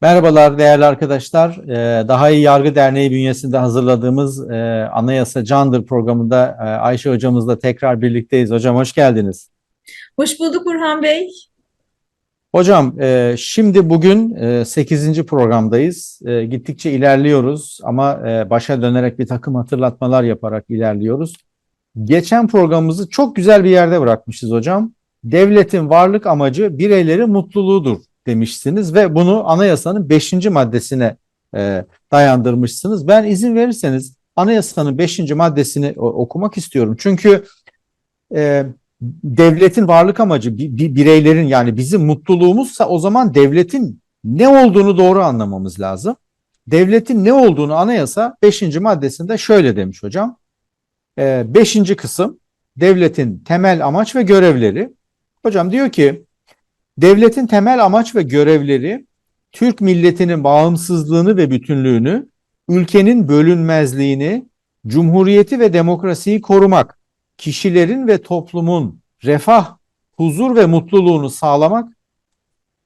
Merhabalar değerli arkadaşlar. Ee, Daha İyi Yargı Derneği bünyesinde hazırladığımız e, Anayasa Candır programında e, Ayşe hocamızla tekrar birlikteyiz. Hocam hoş geldiniz. Hoş bulduk Burhan Bey. Hocam e, şimdi bugün 8. programdayız. Gittikçe ilerliyoruz ama başa dönerek bir takım hatırlatmalar yaparak ilerliyoruz. Geçen programımızı çok güzel bir yerde bırakmışız hocam. Devletin varlık amacı bireylerin mutluluğudur demişsiniz ve bunu anayasanın 5. maddesine e, dayandırmışsınız. Ben izin verirseniz anayasanın 5. maddesini okumak istiyorum. Çünkü e, devletin varlık amacı bi- bi- bireylerin yani bizim mutluluğumuzsa o zaman devletin ne olduğunu doğru anlamamız lazım. Devletin ne olduğunu anayasa 5. maddesinde şöyle demiş hocam. 5. kısım devletin temel amaç ve görevleri. Hocam diyor ki devletin temel amaç ve görevleri Türk milletinin bağımsızlığını ve bütünlüğünü, ülkenin bölünmezliğini, cumhuriyeti ve demokrasiyi korumak, kişilerin ve toplumun refah, huzur ve mutluluğunu sağlamak,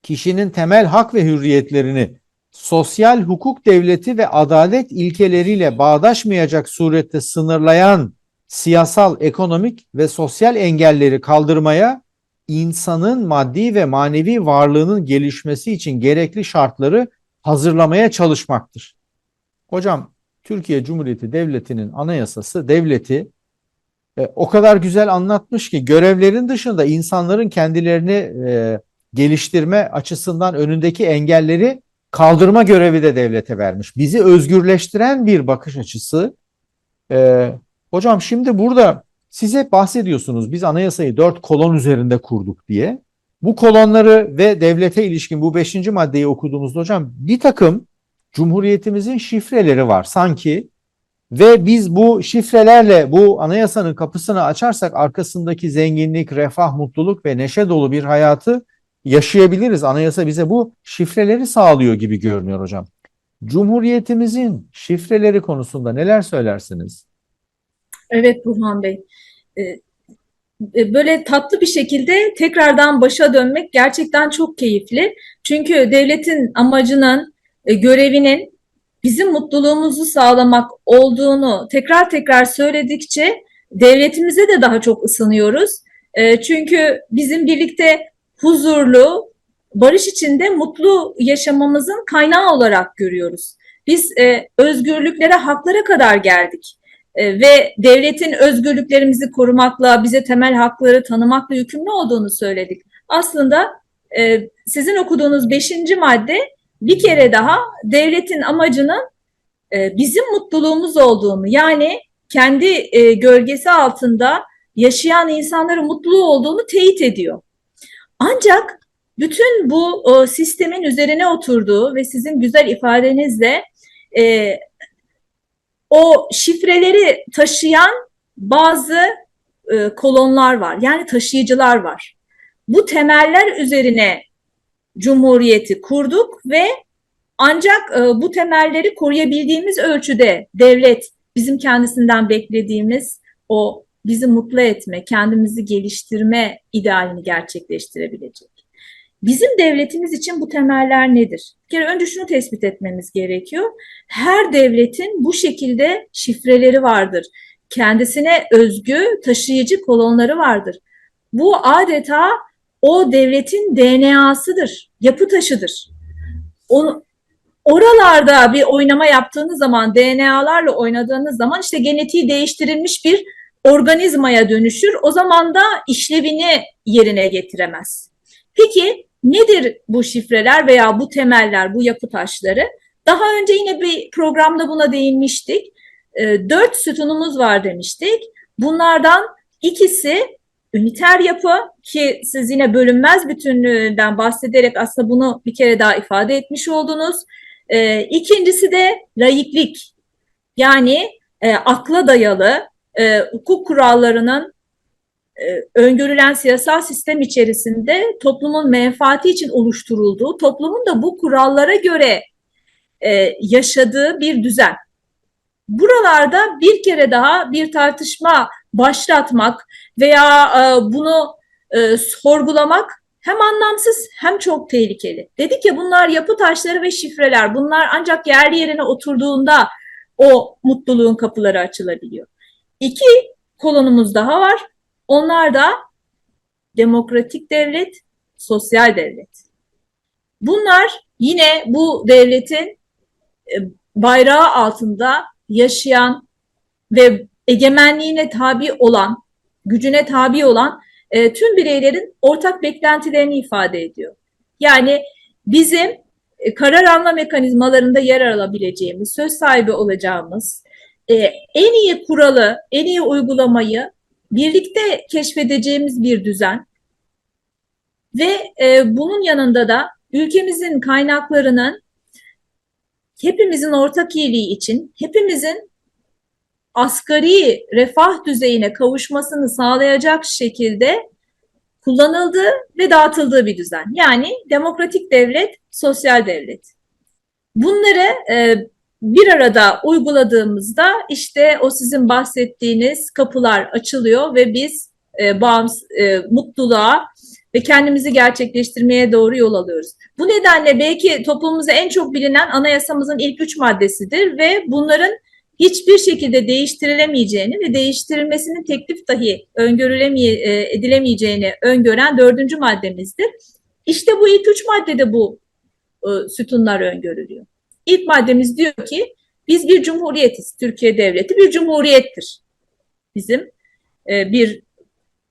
kişinin temel hak ve hürriyetlerini sosyal hukuk devleti ve adalet ilkeleriyle bağdaşmayacak surette sınırlayan siyasal, ekonomik ve sosyal engelleri kaldırmaya, insanın maddi ve manevi varlığının gelişmesi için gerekli şartları hazırlamaya çalışmaktır. Hocam, Türkiye Cumhuriyeti Devleti'nin anayasası devleti e, o kadar güzel anlatmış ki görevlerin dışında insanların kendilerini e, geliştirme açısından önündeki engelleri kaldırma görevi de devlete vermiş. Bizi özgürleştiren bir bakış açısı. E, hocam şimdi burada siz hep bahsediyorsunuz biz anayasayı dört kolon üzerinde kurduk diye. Bu kolonları ve devlete ilişkin bu beşinci maddeyi okuduğumuzda hocam bir takım Cumhuriyetimizin şifreleri var sanki ve biz bu şifrelerle bu anayasanın kapısını açarsak arkasındaki zenginlik, refah, mutluluk ve neşe dolu bir hayatı yaşayabiliriz. Anayasa bize bu şifreleri sağlıyor gibi görünüyor hocam. Cumhuriyetimizin şifreleri konusunda neler söylersiniz? Evet Burhan Bey. Ee, e, Böyle tatlı bir şekilde tekrardan başa dönmek gerçekten çok keyifli. Çünkü devletin amacının, e, görevinin bizim mutluluğumuzu sağlamak olduğunu tekrar tekrar söyledikçe devletimize de daha çok ısınıyoruz. E, Çünkü bizim birlikte huzurlu, barış içinde mutlu yaşamamızın kaynağı olarak görüyoruz. Biz özgürlüklere, haklara kadar geldik. E, ve devletin özgürlüklerimizi korumakla, bize temel hakları tanımakla yükümlü olduğunu söyledik. Aslında e, sizin okuduğunuz beşinci madde bir kere daha devletin amacının e, bizim mutluluğumuz olduğunu, yani kendi e, gölgesi altında yaşayan insanların mutlu olduğunu teyit ediyor. Ancak bütün bu sistemin üzerine oturduğu ve sizin güzel ifadenizle o şifreleri taşıyan bazı e, kolonlar var. Yani taşıyıcılar var. Bu temeller üzerine Cumhuriyeti kurduk ve ancak e, bu temelleri koruyabildiğimiz ölçüde devlet bizim kendisinden beklediğimiz o bizi mutlu etme, kendimizi geliştirme idealini gerçekleştirebilecek. Bizim devletimiz için bu temeller nedir? Bir kere önce şunu tespit etmemiz gerekiyor. Her devletin bu şekilde şifreleri vardır. Kendisine özgü taşıyıcı kolonları vardır. Bu adeta o devletin DNA'sıdır, yapı taşıdır. O, oralarda bir oynama yaptığınız zaman, DNA'larla oynadığınız zaman işte genetiği değiştirilmiş bir organizmaya dönüşür. O zaman da işlevini yerine getiremez. Peki nedir bu şifreler veya bu temeller, bu yapı taşları? Daha önce yine bir programda buna değinmiştik. E, dört sütunumuz var demiştik. Bunlardan ikisi üniter yapı ki siz yine bölünmez bütünlüğünden bahsederek aslında bunu bir kere daha ifade etmiş oldunuz. E, ikincisi de laiklik yani e, akla dayalı e, hukuk kurallarının öngörülen siyasal sistem içerisinde toplumun menfaati için oluşturulduğu, toplumun da bu kurallara göre e, yaşadığı bir düzen. Buralarda bir kere daha bir tartışma başlatmak veya e, bunu e, sorgulamak hem anlamsız hem çok tehlikeli. Dedik ya bunlar yapı taşları ve şifreler. Bunlar ancak yerli yerine oturduğunda o mutluluğun kapıları açılabiliyor. İki kolonumuz daha var. Onlar da demokratik devlet, sosyal devlet. Bunlar yine bu devletin e, bayrağı altında yaşayan ve egemenliğine tabi olan, gücüne tabi olan e, tüm bireylerin ortak beklentilerini ifade ediyor. Yani bizim e, karar alma mekanizmalarında yer alabileceğimiz, söz sahibi olacağımız, e, en iyi kuralı, en iyi uygulamayı birlikte keşfedeceğimiz bir düzen ve e, bunun yanında da ülkemizin kaynaklarının hepimizin ortak iyiliği için, hepimizin asgari refah düzeyine kavuşmasını sağlayacak şekilde kullanıldığı ve dağıtıldığı bir düzen. Yani demokratik devlet, sosyal devlet. Bunları e, bir arada uyguladığımızda işte o sizin bahsettiğiniz kapılar açılıyor ve biz e, bağımsız, e, mutluluğa ve kendimizi gerçekleştirmeye doğru yol alıyoruz. Bu nedenle belki toplumumuzda en çok bilinen anayasamızın ilk üç maddesidir ve bunların hiçbir şekilde değiştirilemeyeceğini ve değiştirilmesinin teklif dahi öngörülemeye, e, edilemeyeceğini öngören dördüncü maddemizdir. İşte bu ilk üç maddede bu e, sütunlar öngörülüyor. İlk maddemiz diyor ki biz bir cumhuriyetiz. Türkiye Devleti bir cumhuriyettir. Bizim e, bir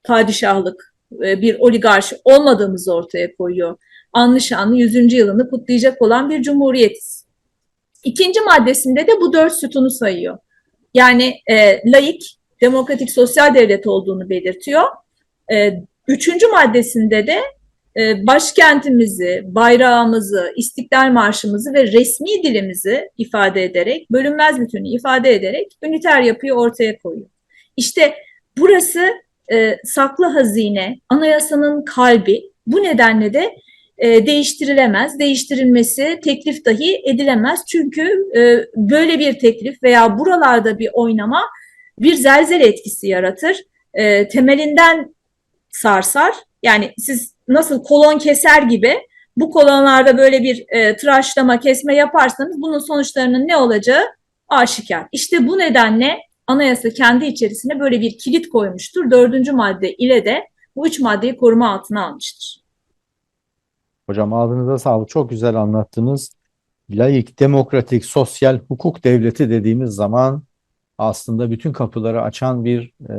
padişahlık, e, bir oligarşi olmadığımızı ortaya koyuyor. Anlı şanlı 100. yılını kutlayacak olan bir cumhuriyetiz. İkinci maddesinde de bu dört sütunu sayıyor. Yani e, laik, demokratik, sosyal devlet olduğunu belirtiyor. E, üçüncü maddesinde de başkentimizi, bayrağımızı, İstiklal Marşımızı ve resmi dilimizi ifade ederek, bölünmez bütünü ifade ederek üniter yapıyı ortaya koyuyor. İşte burası e, saklı hazine, anayasanın kalbi. Bu nedenle de e, değiştirilemez, değiştirilmesi teklif dahi edilemez. Çünkü e, böyle bir teklif veya buralarda bir oynama bir zelzele etkisi yaratır. E, temelinden sarsar. Yani siz nasıl kolon keser gibi bu kolonlarda böyle bir e, tıraşlama, kesme yaparsanız bunun sonuçlarının ne olacağı aşikar. İşte bu nedenle anayasa kendi içerisine böyle bir kilit koymuştur. Dördüncü madde ile de bu üç maddeyi koruma altına almıştır. Hocam ağzınıza sağlık. Çok güzel anlattınız. Laik, demokratik, sosyal hukuk devleti dediğimiz zaman aslında bütün kapıları açan bir e,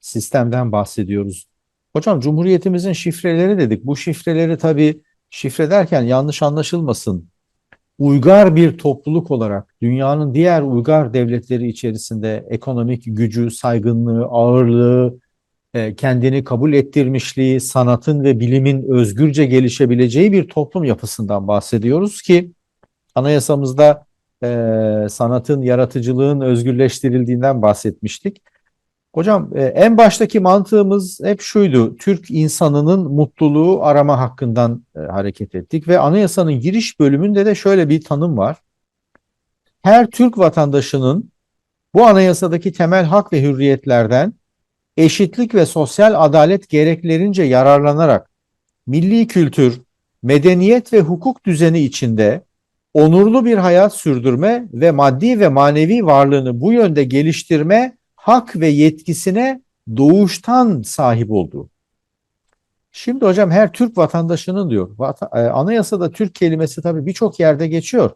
sistemden bahsediyoruz. Hocam Cumhuriyetimizin şifreleri dedik. Bu şifreleri tabii şifre derken yanlış anlaşılmasın. Uygar bir topluluk olarak dünyanın diğer uygar devletleri içerisinde ekonomik gücü, saygınlığı, ağırlığı, e, kendini kabul ettirmişliği, sanatın ve bilimin özgürce gelişebileceği bir toplum yapısından bahsediyoruz ki anayasamızda e, sanatın, yaratıcılığın özgürleştirildiğinden bahsetmiştik. Hocam e, en baştaki mantığımız hep şuydu. Türk insanının mutluluğu arama hakkından e, hareket ettik ve anayasanın giriş bölümünde de şöyle bir tanım var. Her Türk vatandaşının bu anayasadaki temel hak ve hürriyetlerden eşitlik ve sosyal adalet gereklerince yararlanarak milli kültür, medeniyet ve hukuk düzeni içinde onurlu bir hayat sürdürme ve maddi ve manevi varlığını bu yönde geliştirme hak ve yetkisine doğuştan sahip olduğu. Şimdi hocam her Türk vatandaşının diyor. E, anayasada Türk kelimesi tabii birçok yerde geçiyor.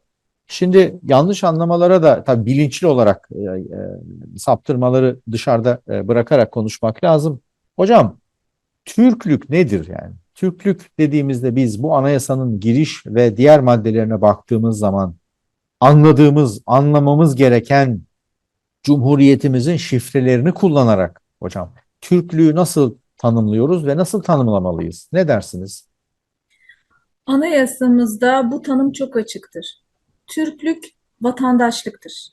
Şimdi yanlış anlamalara da tabii bilinçli olarak e, e, saptırmaları dışarıda e, bırakarak konuşmak lazım. Hocam Türklük nedir yani? Türklük dediğimizde biz bu anayasanın giriş ve diğer maddelerine baktığımız zaman anladığımız, anlamamız gereken Cumhuriyetimizin şifrelerini kullanarak hocam Türklüğü nasıl tanımlıyoruz ve nasıl tanımlamalıyız? Ne dersiniz? Anayasamızda bu tanım çok açıktır. Türklük vatandaşlıktır.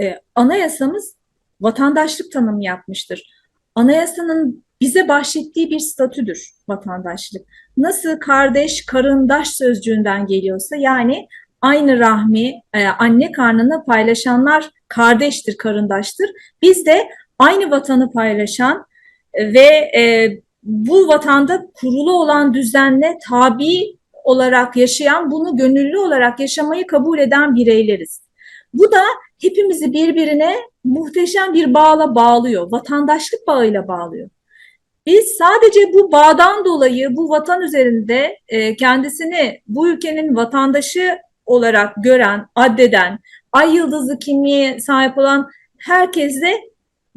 Ee, anayasamız vatandaşlık tanımı yapmıştır. Anayasanın bize bahşettiği bir statüdür vatandaşlık. Nasıl kardeş, karındaş sözcüğünden geliyorsa yani aynı rahmi, e, anne karnını paylaşanlar kardeştir, karındaştır. Biz de aynı vatanı paylaşan ve e, bu vatanda kurulu olan düzenle tabi olarak yaşayan, bunu gönüllü olarak yaşamayı kabul eden bireyleriz. Bu da hepimizi birbirine muhteşem bir bağla bağlıyor, vatandaşlık bağıyla bağlıyor. Biz sadece bu bağdan dolayı bu vatan üzerinde e, kendisini bu ülkenin vatandaşı olarak gören, addeden, ay yıldızlı kimliğe sahip olan herkesle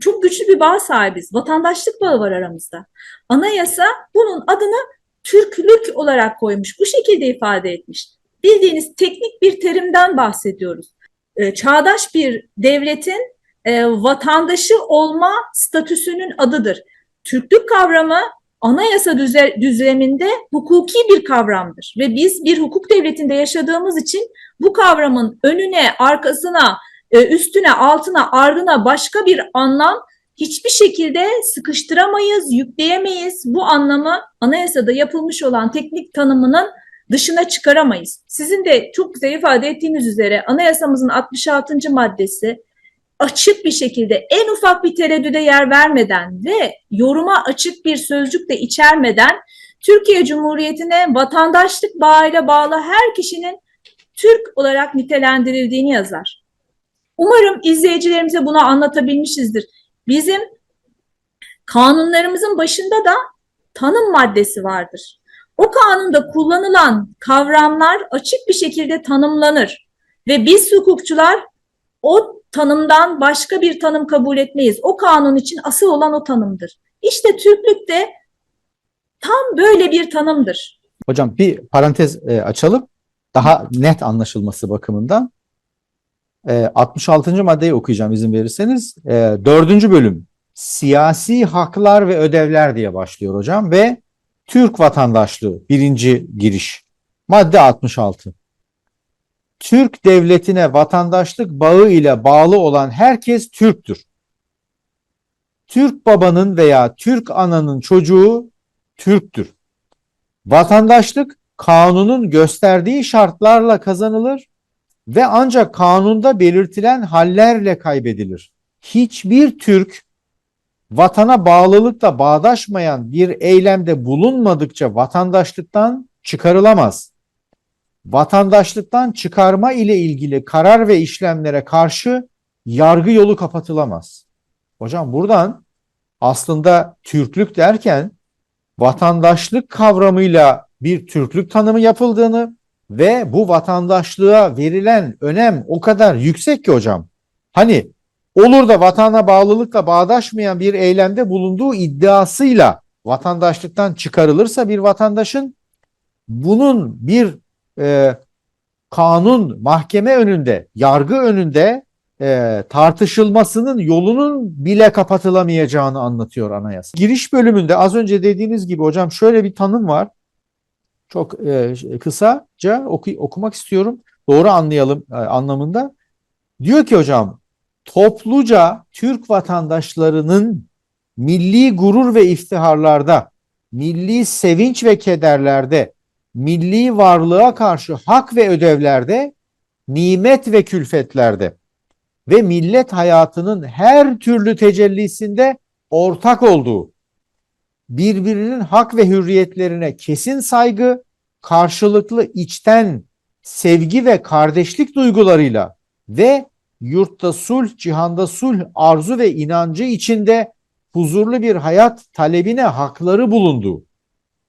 çok güçlü bir bağ sahibiz. Vatandaşlık bağı var aramızda. Anayasa bunun adını Türklük olarak koymuş. Bu şekilde ifade etmiş. Bildiğiniz teknik bir terimden bahsediyoruz. E, çağdaş bir devletin e, vatandaşı olma statüsünün adıdır. Türklük kavramı anayasa düze, düzleminde hukuki bir kavramdır ve biz bir hukuk devletinde yaşadığımız için bu kavramın önüne, arkasına, e, üstüne, altına, ardına başka bir anlam hiçbir şekilde sıkıştıramayız, yükleyemeyiz. Bu anlamı anayasada yapılmış olan teknik tanımının dışına çıkaramayız. Sizin de çok güzel ifade ettiğiniz üzere anayasamızın 66. maddesi açık bir şekilde en ufak bir tereddüde yer vermeden ve yoruma açık bir sözcük de içermeden Türkiye Cumhuriyeti'ne vatandaşlık bağıyla bağlı her kişinin Türk olarak nitelendirildiğini yazar. Umarım izleyicilerimize bunu anlatabilmişizdir. Bizim kanunlarımızın başında da tanım maddesi vardır. O kanunda kullanılan kavramlar açık bir şekilde tanımlanır ve biz hukukçular o tanımdan başka bir tanım kabul etmeyiz. O kanun için asıl olan o tanımdır. İşte Türklük de tam böyle bir tanımdır. Hocam bir parantez e, açalım. Daha net anlaşılması bakımından. E, 66. maddeyi okuyacağım izin verirseniz. E, 4. bölüm siyasi haklar ve ödevler diye başlıyor hocam ve Türk vatandaşlığı birinci giriş. Madde 66. Türk devletine vatandaşlık bağı ile bağlı olan herkes Türktür. Türk babanın veya Türk ananın çocuğu Türktür. Vatandaşlık kanunun gösterdiği şartlarla kazanılır ve ancak kanunda belirtilen hallerle kaybedilir. Hiçbir Türk vatana bağlılıkla bağdaşmayan bir eylemde bulunmadıkça vatandaşlıktan çıkarılamaz. Vatandaşlıktan çıkarma ile ilgili karar ve işlemlere karşı yargı yolu kapatılamaz. Hocam buradan aslında Türklük derken vatandaşlık kavramıyla bir Türklük tanımı yapıldığını ve bu vatandaşlığa verilen önem o kadar yüksek ki hocam. Hani olur da vatana bağlılıkla bağdaşmayan bir eylemde bulunduğu iddiasıyla vatandaşlıktan çıkarılırsa bir vatandaşın bunun bir e, kanun mahkeme önünde, yargı önünde e, tartışılmasının yolunun bile kapatılamayacağını anlatıyor anayasa. Giriş bölümünde az önce dediğiniz gibi hocam şöyle bir tanım var. Çok e, kısaca oku, okumak istiyorum. Doğru anlayalım e, anlamında. Diyor ki hocam topluca Türk vatandaşlarının milli gurur ve iftiharlarda, milli sevinç ve kederlerde, milli varlığa karşı hak ve ödevlerde, nimet ve külfetlerde ve millet hayatının her türlü tecellisinde ortak olduğu, birbirinin hak ve hürriyetlerine kesin saygı, karşılıklı içten sevgi ve kardeşlik duygularıyla ve yurtta sulh, cihanda sulh arzu ve inancı içinde huzurlu bir hayat talebine hakları bulunduğu.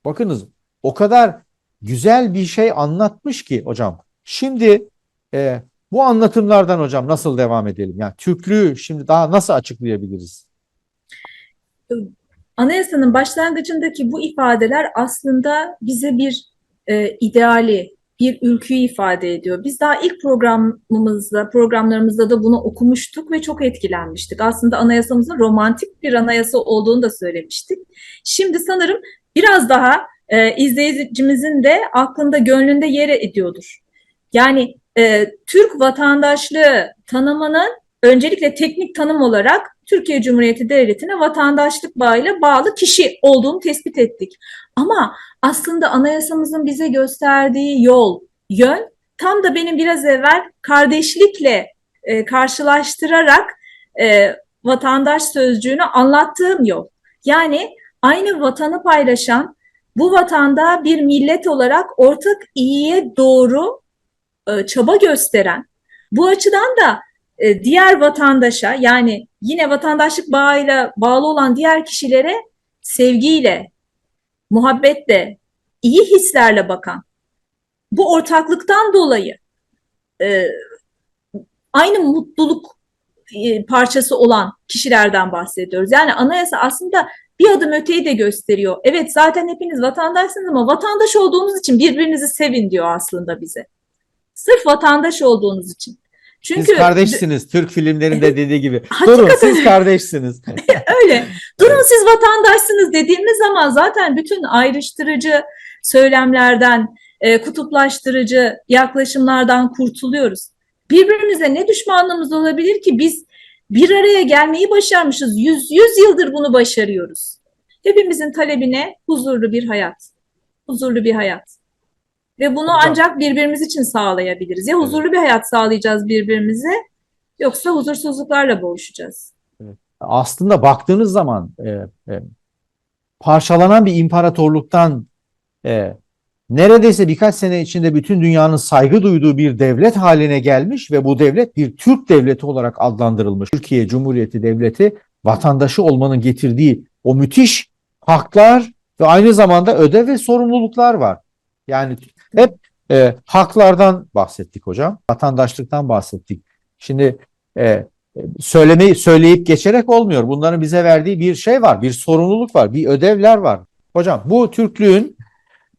Bakınız o kadar güzel bir şey anlatmış ki hocam. Şimdi e, bu anlatımlardan hocam nasıl devam edelim? Yani Türklüğü şimdi daha nasıl açıklayabiliriz? Anayasanın başlangıcındaki bu ifadeler aslında bize bir e, ideali, bir ülküyü ifade ediyor. Biz daha ilk programımızda, programlarımızda da bunu okumuştuk ve çok etkilenmiştik. Aslında anayasamızın romantik bir anayasa olduğunu da söylemiştik. Şimdi sanırım biraz daha e, izleyicimizin de aklında, gönlünde yer ediyordur. Yani e, Türk vatandaşlığı tanımının öncelikle teknik tanım olarak Türkiye Cumhuriyeti Devleti'ne vatandaşlık bağıyla bağlı kişi olduğunu tespit ettik. Ama aslında anayasamızın bize gösterdiği yol, yön tam da benim biraz evvel kardeşlikle e, karşılaştırarak e, vatandaş sözcüğünü anlattığım yol. Yani aynı vatanı paylaşan, bu vatanda bir millet olarak ortak iyiye doğru e, çaba gösteren, bu açıdan da e, diğer vatandaşa yani yine vatandaşlık bağıyla bağlı olan diğer kişilere sevgiyle, muhabbetle, iyi hislerle bakan, bu ortaklıktan dolayı e, aynı mutluluk e, parçası olan kişilerden bahsediyoruz. Yani anayasa aslında bir adım öteyi de gösteriyor. Evet zaten hepiniz vatandaşsınız ama vatandaş olduğunuz için birbirinizi sevin diyor aslında bize. Sırf vatandaş olduğunuz için. Çünkü Siz kardeşsiniz. Türk filmlerinde dediği gibi. Durun siz kardeşsiniz. öyle. Durun siz vatandaşsınız dediğimiz zaman zaten bütün ayrıştırıcı söylemlerden, e, kutuplaştırıcı yaklaşımlardan kurtuluyoruz. Birbirimize ne düşmanlığımız olabilir ki biz bir araya gelmeyi başarmışız. Yüz, yüz yıldır bunu başarıyoruz. Hepimizin talebine huzurlu bir hayat. Huzurlu bir hayat. Ve bunu Hocam. ancak birbirimiz için sağlayabiliriz. Ya huzurlu bir hayat sağlayacağız birbirimize yoksa huzursuzluklarla boğuşacağız. Aslında baktığınız zaman e, e, parçalanan bir imparatorluktan e, neredeyse birkaç sene içinde bütün dünyanın saygı duyduğu bir devlet haline gelmiş ve bu devlet bir Türk devleti olarak adlandırılmış. Türkiye Cumhuriyeti Devleti vatandaşı olmanın getirdiği o müthiş haklar ve aynı zamanda ödev ve sorumluluklar var. Yani hep e, haklardan bahsettik hocam, vatandaşlıktan bahsettik. Şimdi e, söylemeyi söyleyip geçerek olmuyor. Bunların bize verdiği bir şey var, bir sorumluluk var, bir ödevler var. Hocam bu Türklüğün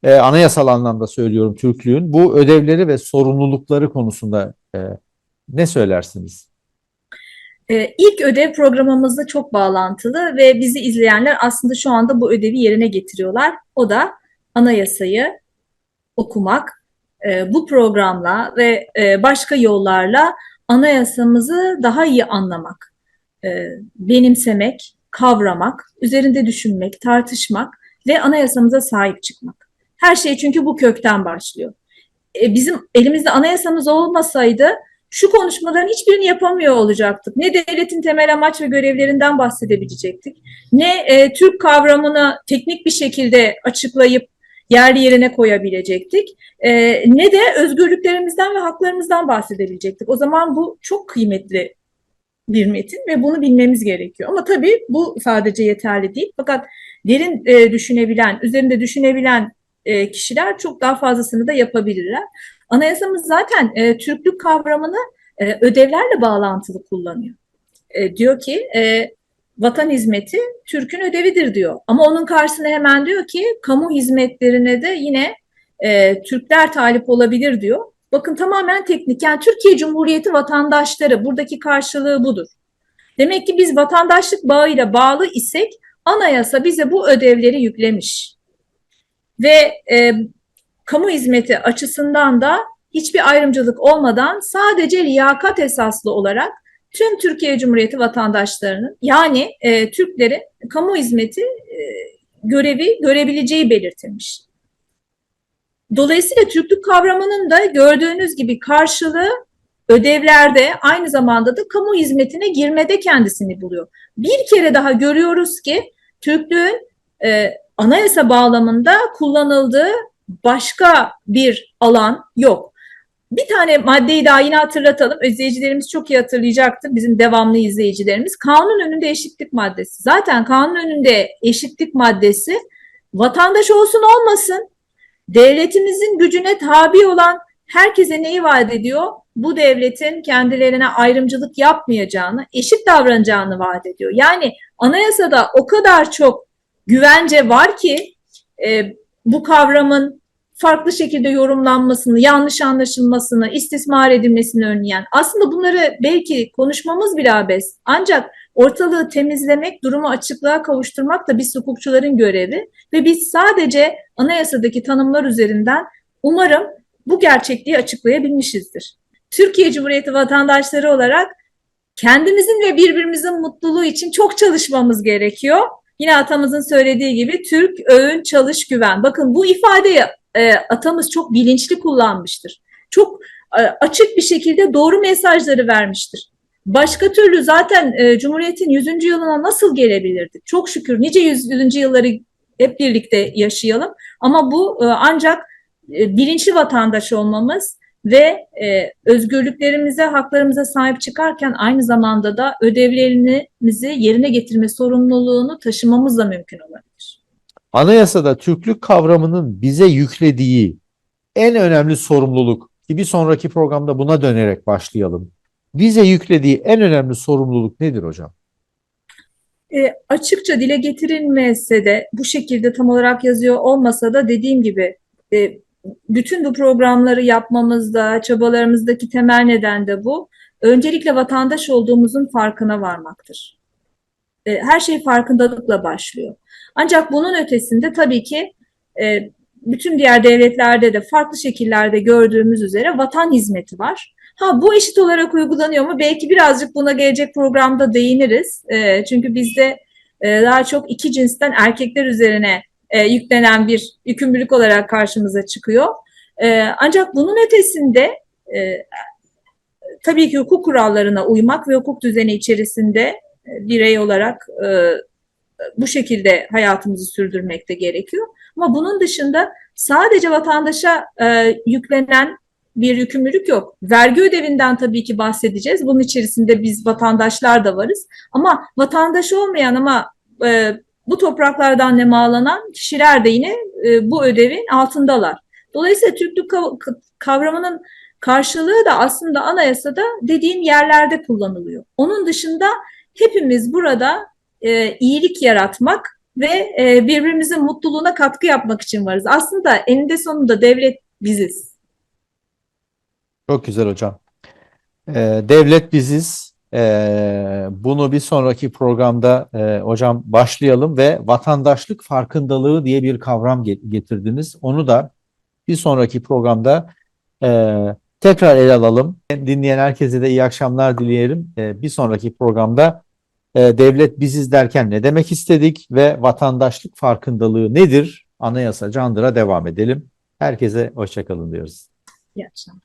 e, anayasal anlamda söylüyorum Türklüğün bu ödevleri ve sorumlulukları konusunda e, ne söylersiniz? Ee, ilk ödev programımızda çok bağlantılı ve bizi izleyenler aslında şu anda bu ödevi yerine getiriyorlar. O da anayasayı okumak, e, bu programla ve e, başka yollarla anayasamızı daha iyi anlamak, e, benimsemek, kavramak, üzerinde düşünmek, tartışmak ve anayasamıza sahip çıkmak. Her şey çünkü bu kökten başlıyor. E, bizim elimizde anayasamız olmasaydı şu konuşmaların hiçbirini yapamıyor olacaktık. Ne devletin temel amaç ve görevlerinden bahsedebilecektik, ne e, Türk kavramını teknik bir şekilde açıklayıp yerli yerine koyabilecektik, e, ne de özgürlüklerimizden ve haklarımızdan bahsedebilecektik. O zaman bu çok kıymetli bir metin ve bunu bilmemiz gerekiyor. Ama tabii bu sadece yeterli değil. Fakat derin e, düşünebilen, üzerinde düşünebilen e, kişiler çok daha fazlasını da yapabilirler. Anayasamız zaten e, Türklük kavramını e, ödevlerle bağlantılı kullanıyor. E, diyor ki e, vatan hizmeti Türk'ün ödevidir diyor. Ama onun karşısına hemen diyor ki kamu hizmetlerine de yine e, Türkler talip olabilir diyor. Bakın tamamen teknik. Yani Türkiye Cumhuriyeti vatandaşları buradaki karşılığı budur. Demek ki biz vatandaşlık bağıyla bağlı isek anayasa bize bu ödevleri yüklemiş. Ve e, kamu hizmeti açısından da hiçbir ayrımcılık olmadan sadece liyakat esaslı olarak tüm Türkiye Cumhuriyeti vatandaşlarının yani e, Türklerin kamu hizmeti e, görevi görebileceği belirtilmiş. Dolayısıyla Türklük kavramının da gördüğünüz gibi karşılığı ödevlerde aynı zamanda da kamu hizmetine girmede kendisini buluyor. Bir kere daha görüyoruz ki Türklüğün e, anayasa bağlamında kullanıldığı başka bir alan yok. Bir tane maddeyi daha yine hatırlatalım. İzleyicilerimiz çok iyi hatırlayacaktır. Bizim devamlı izleyicilerimiz. Kanun önünde eşitlik maddesi. Zaten kanun önünde eşitlik maddesi vatandaş olsun olmasın devletimizin gücüne tabi olan herkese neyi vaat ediyor? Bu devletin kendilerine ayrımcılık yapmayacağını, eşit davranacağını vaat ediyor. Yani anayasada o kadar çok güvence var ki e, bu kavramın farklı şekilde yorumlanmasını, yanlış anlaşılmasını, istismar edilmesini önleyen. Aslında bunları belki konuşmamız bile abes. Ancak ortalığı temizlemek, durumu açıklığa kavuşturmak da biz hukukçuların görevi ve biz sadece anayasadaki tanımlar üzerinden umarım bu gerçekliği açıklayabilmişizdir. Türkiye Cumhuriyeti vatandaşları olarak kendimizin ve birbirimizin mutluluğu için çok çalışmamız gerekiyor. Yine atamızın söylediği gibi Türk, öğün, çalış, güven. Bakın bu ifadeyi e, atamız çok bilinçli kullanmıştır. Çok e, açık bir şekilde doğru mesajları vermiştir. Başka türlü zaten e, Cumhuriyet'in 100. yılına nasıl gelebilirdik? Çok şükür nice 100. yılları hep birlikte yaşayalım. Ama bu e, ancak e, bilinçli vatandaş olmamız ve e, özgürlüklerimize, haklarımıza sahip çıkarken aynı zamanda da ödevlerimizi yerine getirme sorumluluğunu taşımamızla mümkün olabilir. Anayasada Türklük kavramının bize yüklediği en önemli sorumluluk ki bir sonraki programda buna dönerek başlayalım. Bize yüklediği en önemli sorumluluk nedir hocam? E, açıkça dile getirilmese de bu şekilde tam olarak yazıyor olmasa da dediğim gibi e, bütün bu programları yapmamızda, çabalarımızdaki temel neden de bu. Öncelikle vatandaş olduğumuzun farkına varmaktır. E, her şey farkındalıkla başlıyor. Ancak bunun ötesinde tabii ki e, bütün diğer devletlerde de farklı şekillerde gördüğümüz üzere vatan hizmeti var. Ha bu eşit olarak uygulanıyor mu? Belki birazcık buna gelecek programda değiniriz. E, çünkü bizde daha çok iki cinsten erkekler üzerine e, yüklenen bir yükümlülük olarak karşımıza çıkıyor. E, ancak bunun ötesinde e, tabii ki hukuk kurallarına uymak ve hukuk düzeni içerisinde e, birey olarak e, bu şekilde hayatımızı sürdürmek de gerekiyor. Ama bunun dışında sadece vatandaşa e, yüklenen bir yükümlülük yok. Vergi ödevinden tabii ki bahsedeceğiz. Bunun içerisinde biz vatandaşlar da varız. Ama vatandaş olmayan ama e, bu topraklardan nemalanan kişiler de yine e, bu ödevin altındalar. Dolayısıyla Türklük kav- kavramının karşılığı da aslında anayasada dediğim yerlerde kullanılıyor. Onun dışında hepimiz burada e, iyilik yaratmak ve e, birbirimizin mutluluğuna katkı yapmak için varız. Aslında eninde sonunda devlet biziz. Çok güzel hocam. Ee, devlet biziz. Ee, bunu bir sonraki programda e, hocam başlayalım ve vatandaşlık farkındalığı diye bir kavram ge- getirdiniz. Onu da bir sonraki programda e, tekrar ele alalım. Dinleyen herkese de iyi akşamlar dileyelim. E, bir sonraki programda e, devlet biziz derken ne demek istedik ve vatandaşlık farkındalığı nedir? Anayasa Candıra devam edelim. Herkese hoşçakalın diyoruz. İyi akşamlar.